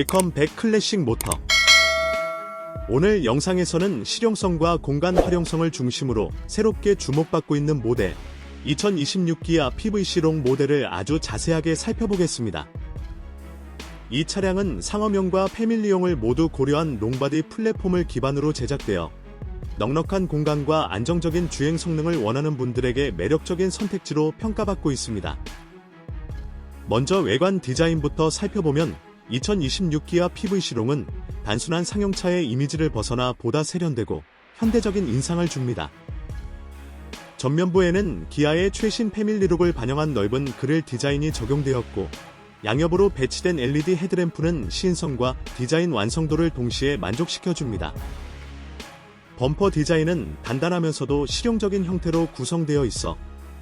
웰컴 백 클래식 모터. 오늘 영상에서는 실용성과 공간 활용성을 중심으로 새롭게 주목받고 있는 모델 2026 기아 PVC롱 모델을 아주 자세하게 살펴보겠습니다. 이 차량은 상업용과 패밀리용을 모두 고려한 롱바디 플랫폼을 기반으로 제작되어 넉넉한 공간과 안정적인 주행 성능을 원하는 분들에게 매력적인 선택지로 평가받고 있습니다. 먼저 외관 디자인부터 살펴보면 2026 기아 PVC롱은 단순한 상용차의 이미지를 벗어나 보다 세련되고 현대적인 인상을 줍니다. 전면부에는 기아의 최신 패밀리룩을 반영한 넓은 그릴 디자인이 적용되었고 양옆으로 배치된 LED 헤드램프는 시인성과 디자인 완성도를 동시에 만족시켜줍니다. 범퍼 디자인은 단단하면서도 실용적인 형태로 구성되어 있어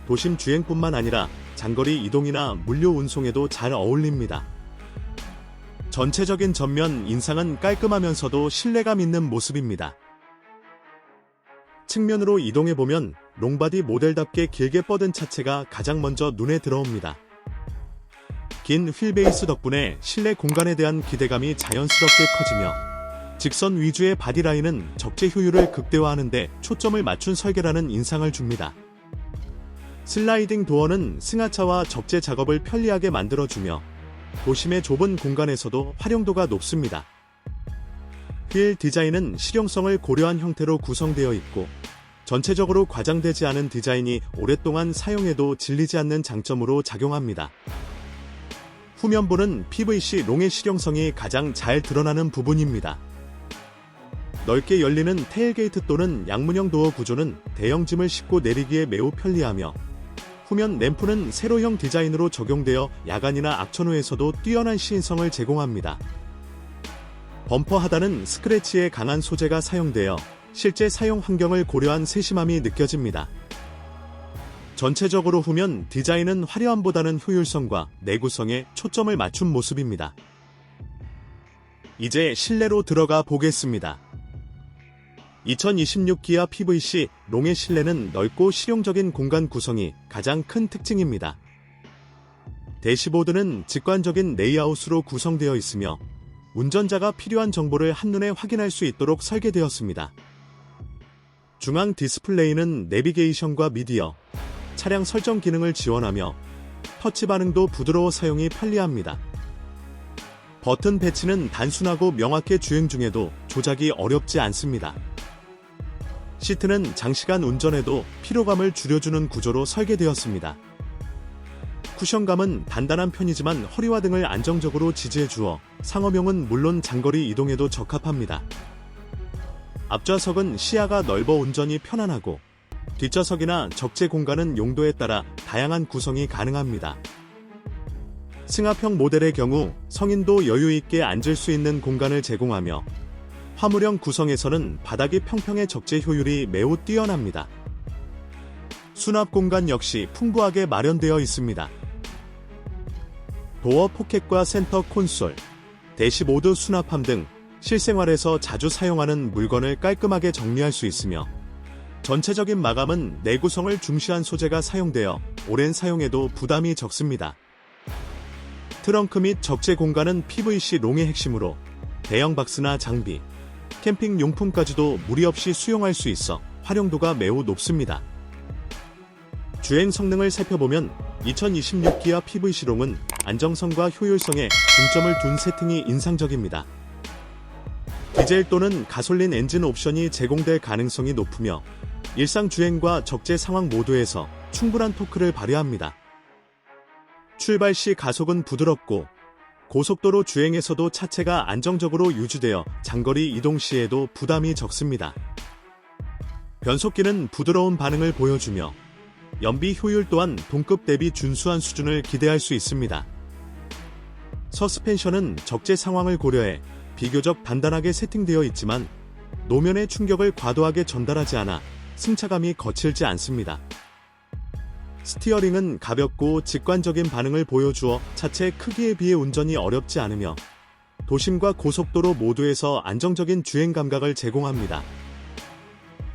도심 주행뿐만 아니라 장거리 이동이나 물류 운송에도 잘 어울립니다. 전체적인 전면 인상은 깔끔하면서도 신뢰감 있는 모습입니다. 측면으로 이동해보면 롱바디 모델답게 길게 뻗은 차체가 가장 먼저 눈에 들어옵니다. 긴 휠베이스 덕분에 실내 공간에 대한 기대감이 자연스럽게 커지며 직선 위주의 바디라인은 적재 효율을 극대화하는데 초점을 맞춘 설계라는 인상을 줍니다. 슬라이딩 도어는 승하차와 적재 작업을 편리하게 만들어주며 도심의 좁은 공간에서도 활용도가 높습니다. 휠 디자인은 실용성을 고려한 형태로 구성되어 있고 전체적으로 과장되지 않은 디자인이 오랫동안 사용해도 질리지 않는 장점으로 작용합니다. 후면부는 PVC 롱의 실용성이 가장 잘 드러나는 부분입니다. 넓게 열리는 테일게이트 또는 양문형 도어 구조는 대형 짐을 싣고 내리기에 매우 편리하며 후면 램프는 세로형 디자인으로 적용되어 야간이나 악천 후에서도 뛰어난 시인성을 제공합니다. 범퍼 하단은 스크래치에 강한 소재가 사용되어 실제 사용 환경을 고려한 세심함이 느껴집니다. 전체적으로 후면 디자인은 화려함보다는 효율성과 내구성에 초점을 맞춘 모습입니다. 이제 실내로 들어가 보겠습니다. 2026 기아 PVC 롱의 실내는 넓고 실용적인 공간 구성이 가장 큰 특징입니다. 대시보드는 직관적인 레이아웃으로 구성되어 있으며 운전자가 필요한 정보를 한눈에 확인할 수 있도록 설계되었습니다. 중앙 디스플레이는 내비게이션과 미디어, 차량 설정 기능을 지원하며 터치 반응도 부드러워 사용이 편리합니다. 버튼 배치는 단순하고 명확해 주행 중에도 조작이 어렵지 않습니다. 시트는 장시간 운전에도 피로감을 줄여주는 구조로 설계되었습니다. 쿠션감은 단단한 편이지만 허리와 등을 안정적으로 지지해 주어 상업용은 물론 장거리 이동에도 적합합니다. 앞좌석은 시야가 넓어 운전이 편안하고 뒷좌석이나 적재 공간은 용도에 따라 다양한 구성이 가능합니다. 승합형 모델의 경우 성인도 여유 있게 앉을 수 있는 공간을 제공하며 화물형 구성에서는 바닥이 평평해 적재 효율이 매우 뛰어납니다. 수납 공간 역시 풍부하게 마련되어 있습니다. 도어 포켓과 센터 콘솔, 대시보드 수납함 등 실생활에서 자주 사용하는 물건을 깔끔하게 정리할 수 있으며 전체적인 마감은 내구성을 중시한 소재가 사용되어 오랜 사용에도 부담이 적습니다. 트렁크 및 적재 공간은 PVC 롱의 핵심으로 대형 박스나 장비, 캠핑 용품까지도 무리 없이 수용할 수 있어 활용도가 매우 높습니다. 주행 성능을 살펴보면 2026 기아 PVC롱은 안정성과 효율성에 중점을 둔 세팅이 인상적입니다. 디젤 또는 가솔린 엔진 옵션이 제공될 가능성이 높으며 일상 주행과 적재 상황 모두에서 충분한 토크를 발휘합니다. 출발 시 가속은 부드럽고 고속도로 주행에서도 차체가 안정적으로 유지되어 장거리 이동 시에도 부담이 적습니다. 변속기는 부드러운 반응을 보여주며 연비 효율 또한 동급 대비 준수한 수준을 기대할 수 있습니다. 서스펜션은 적재 상황을 고려해 비교적 단단하게 세팅되어 있지만 노면의 충격을 과도하게 전달하지 않아 승차감이 거칠지 않습니다. 스티어링은 가볍고 직관적인 반응을 보여주어 차체 크기에 비해 운전이 어렵지 않으며 도심과 고속도로 모두에서 안정적인 주행 감각을 제공합니다.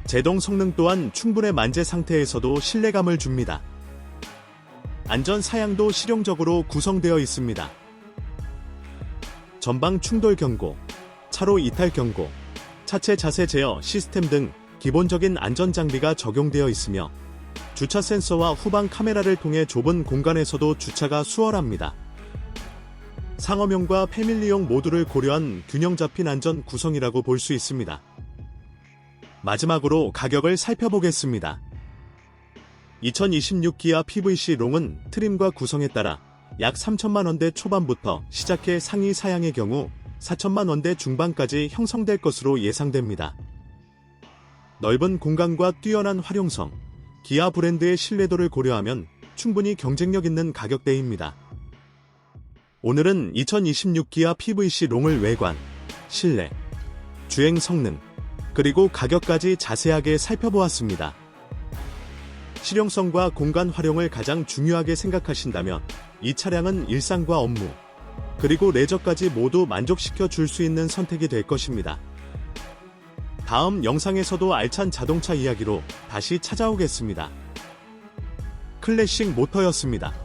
제동 성능 또한 충분의 만재 상태에서도 신뢰감을 줍니다. 안전 사양도 실용적으로 구성되어 있습니다. 전방 충돌 경고, 차로 이탈 경고, 차체 자세 제어 시스템 등 기본적인 안전 장비가 적용되어 있으며 주차 센서와 후방 카메라를 통해 좁은 공간에서도 주차가 수월합니다. 상업용과 패밀리용 모두를 고려한 균형 잡힌 안전 구성이라고 볼 수 있습니다. 마지막으로 가격을 살펴보겠습니다. 2026 기아 PVC 롱은 트림과 구성에 따라 약 3천만 원대 초반부터 시작해 상위 사양의 경우 4천만 원대 중반까지 형성될 것으로 예상됩니다. 넓은 공간과 뛰어난 활용성, 기아 브랜드의 신뢰도를 고려하면 충분히 경쟁력 있는 가격대입니다. 오늘은 2026 기아 PVC 롱을 외관, 실내, 주행 성능, 그리고 가격까지 자세하게 살펴보았습니다. 실용성과 공간 활용을 가장 중요하게 생각하신다면 이 차량은 일상과 업무, 그리고 레저까지 모두 만족시켜 줄 수 있는 선택이 될 것입니다. 다음 영상에서도 알찬 자동차 이야기로 다시 찾아오겠습니다. 클래식 모터였습니다.